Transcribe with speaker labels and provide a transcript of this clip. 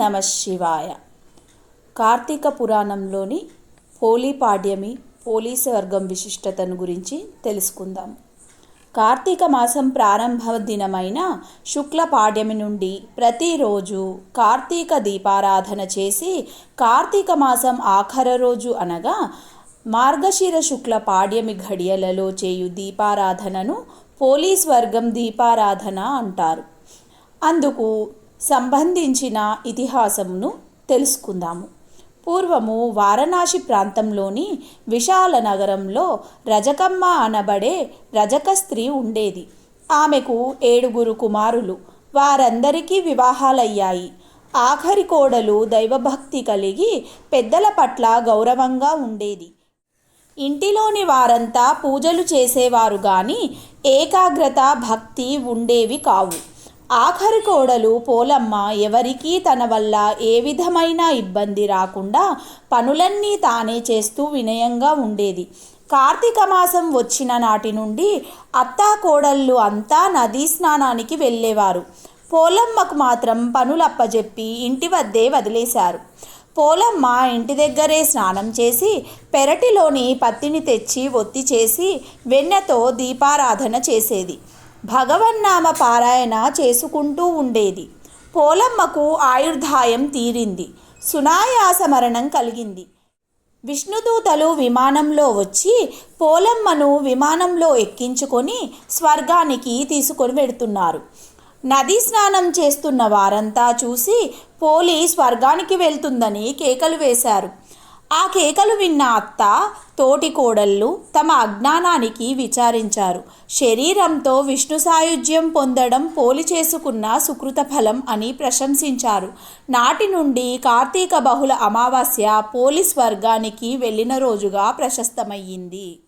Speaker 1: నమ శివాయ. కార్తీక పురాణంలోని హోలీ పాడ్యమి పోలీసు వర్గం విశిష్టతను గురించి తెలుసుకుందాం. కార్తీక మాసం ప్రారంభ దినమైన శుక్ల పాడ్యమి నుండి ప్రతిరోజు కార్తీక దీపారాధన చేసి కార్తీక మాసం ఆఖర రోజు అనగా మార్గశిర శుక్ల పాడ్యమి ఘడియలలో చేయు దీపారాధనను పోలీస్ వర్గం దీపారాధన అంటారు. అందుకు సంబంధించిన ఇతిహాసమును తెలుసుకుందాము. పూర్వము వారణాసి ప్రాంతంలోని విశాల నగరంలో రజకమ్మ అనబడే రజక స్త్రీ ఉండేది. ఆమెకు ఏడుగురు కుమారులు. వారందరికీ వివాహాలయ్యాయి. ఆఖరి కోడలు దైవభక్తి కలిగి పెద్దల పట్ల గౌరవంగా ఉండేది. ఇంటిలోని వారంతా పూజలు చేసేవారు కానీ ఏకాగ్రత భక్తి ఉండేవి కావు. ఆఖరి కోడలు పోలమ్మ ఎవరికీ తన వల్ల ఏ విధమైన ఇబ్బంది రాకుండా పనులన్నీ తానే చేస్తూ వినయంగా ఉండేది. కార్తీక మాసం వచ్చిన నాటి నుండి అత్తా కోడళ్ళు అంతా నదీ స్నానానికి వెళ్ళేవారు. పోలమ్మకు మాత్రం పనులప్పజెప్పి ఇంటి వద్దే వదిలేశారు. పోలమ్మ ఇంటి దగ్గరే స్నానం చేసి పెరటిలోని పత్తిని తెచ్చి ఒత్తి చేసి వెన్నెతో దీపారాధన చేసేది. భగవన్నామ పారాయణ చేసుకుంటూ ఉండేది. పోలమ్మకు ఆయుర్ధాయం తీరింది. సునాయాస మరణం కలిగింది. విష్ణుదూతలు విమానంలో వచ్చి పోలమ్మను విమానంలో ఎక్కించుకొని స్వర్గానికి తీసుకొని వెడుతున్నారు నదీ స్నానం చేస్తున్న వారంతా చూసి పోలి స్వర్గానికి వెళ్తుందని కేకలు వేశారు. ఆ కేకలు విన్న అత్త తోటి కోడళ్ళు తమ అజ్ఞానానికి విచారించారు. శరీరంతో విష్ణు సాయుధ్యం పొందడం పోలి చేసుకున్న సుకృత ఫలం అని ప్రశంసించారు. నాటి నుండి కార్తీక బహుళ అమావాస్య పోలీస్ వర్గానికి వెళ్ళిన రోజుగా ప్రశస్తమయ్యింది.